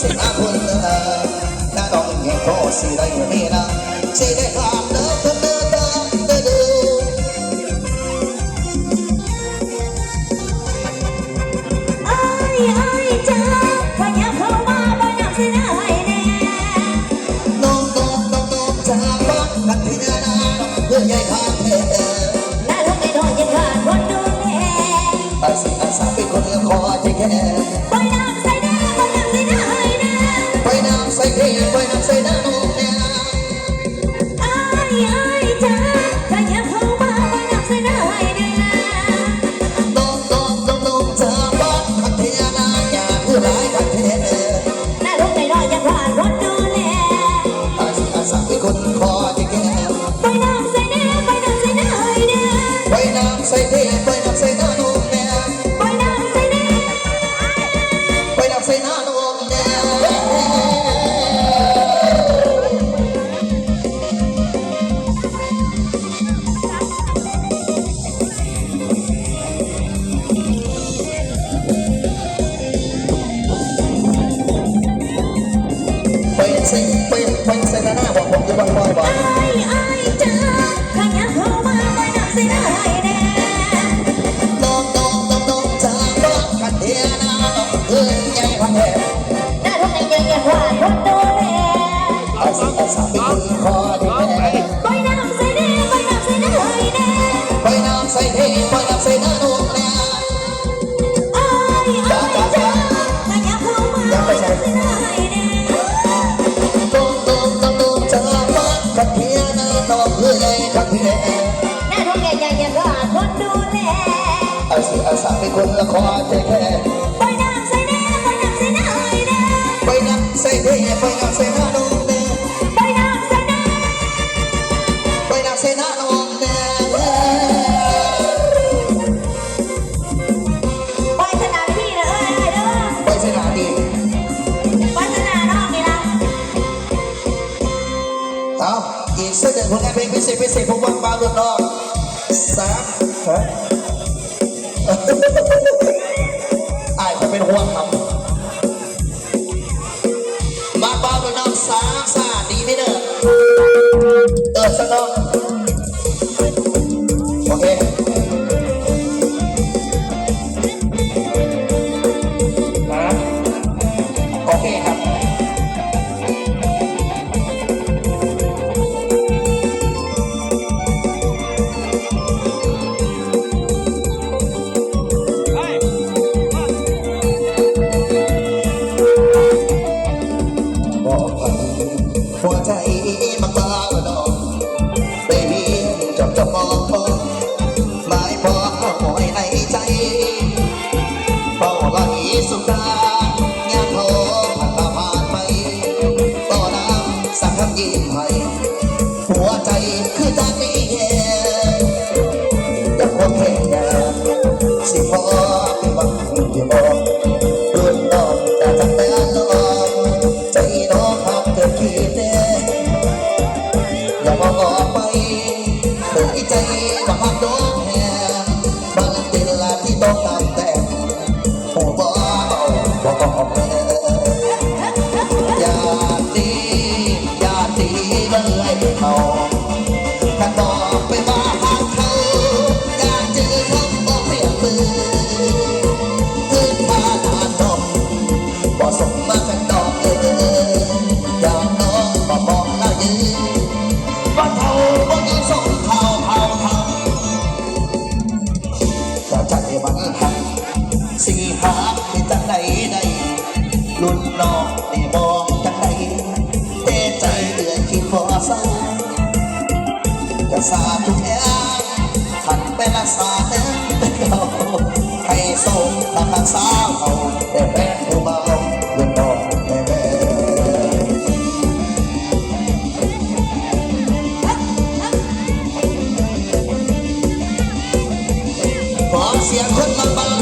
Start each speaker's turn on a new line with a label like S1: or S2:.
S1: สิอาคุณเออน้าน้องเห็นก็สิได้อยู่นี่นะสิได้ถามเด้อเด้อเด้อเด้อเด้อเด้อ
S2: เอ้เอ้จ้าพยาเข้ามาบ่อยากสิได้แน่
S1: น้องน้องน้องน้องจาบ้านกันที่นานาเพื่อใหญ่ข้างเธอ
S2: น่ารักไมน้อยยังขาดคนดูแล
S1: อาสิอาสาเป็นคนเลี้ยงคอที่แค่ อา
S2: สิ
S1: อาสาเป็นคน
S2: ละ
S1: คอแท้แท้
S2: ไปน้ำใส่แน่ไปน้ำใส่หน้าให้แน่
S1: ไปน้ำใส่เทไปน้ำใส่น้ำนองเน่
S2: ไปน้ำใส่แน่
S1: ไปน้ำใส่น้ำนองเน่
S2: ไปสนามพี่นะเอ้ยเด้อ
S1: ไปใส่น้ำดี
S2: ไปสนามน้องนี่นะ
S1: เอาอีกสักหนึ่งผลงานเพลงพิเศษพิเศษผมว่างเปล่าลุดนอกสามฮะ อายผมเป็นห่วงครับมาเปล่าหลุดนองสามสาดีไม่เนอเออสักน้อง พักคำยิ้มใหม่ ใจมันหักสิหาที่จังใดใดรุ่นน้องได้บอกจังใดแต่ใจเตือนคิดพอเศร้าจะสาทุกอย่ขันไปรักษาเนื้อให้ส่งตามรักษา Si el ritmo my body.